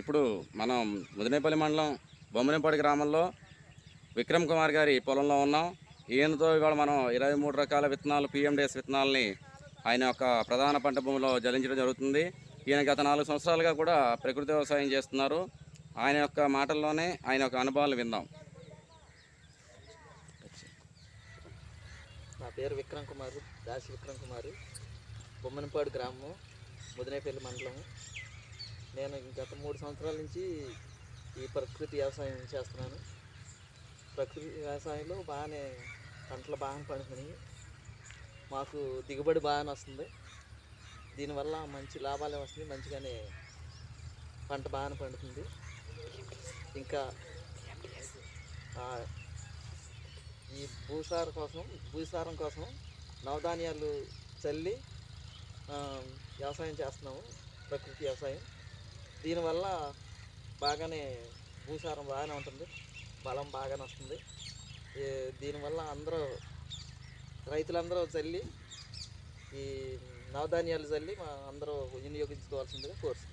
ఇప్పుడు మనం ముదినేపల్లి మండలం బొమ్మనేపాడి గ్రామంలో విక్రమ్ కుమార్ గారి పొలంలో ఉన్నాం. ఈయనతో ఇవాళ మనం ఇరవై మూడు రకాల విత్తనాలు పిఎండిఎస్ విత్తనాలని ఆయన యొక్క ప్రధాన పంట భూమిలో జలించడం జరుగుతుంది. ఈయన గత నాలుగు సంవత్సరాలుగా కూడా ప్రకృతి వ్యవసాయం చేస్తున్నారు. ఆయన యొక్క మాటల్లోనే ఆయన యొక్క అనుభవాలు విందాం. నా పేరు విక్రమ్ కుమార్ దాసి విక్రమ్ కుమార్. బొమ్మనపాడు గ్రామం ముదినేపల్లి మండలం నేను గత మూడు సంవత్సరాల నుంచి ఈ ప్రకృతి వ్యవసాయం చేస్తున్నాను. ప్రకృతి వ్యవసాయంలో బాగానే పంటలు బాగానే పండుతున్నాయి మాకు దిగుబడి బాగానే వస్తుంది. దీనివల్ల మంచి లాభాలే వస్తుంది మంచిగానే పంట బాగానే పండుతుంది. ఇంకా ఈ భూసార కోసం భూసారం కోసం నవధాన్యాలు చల్లి వ్యవసాయం చేస్తున్నాము. ప్రకృతి వ్యవసాయం. దీనివల్ల బాగానే భూసారం బాగానే ఉంటుంది. బలం బాగానే వస్తుంది. దీనివల్ల అందరూ రైతులందరూ చల్లి ఈ నవధాన్యాలు చల్లి మా అందరూ వినియోగించుకోవాల్సిందిగా కోరుతున్నాం.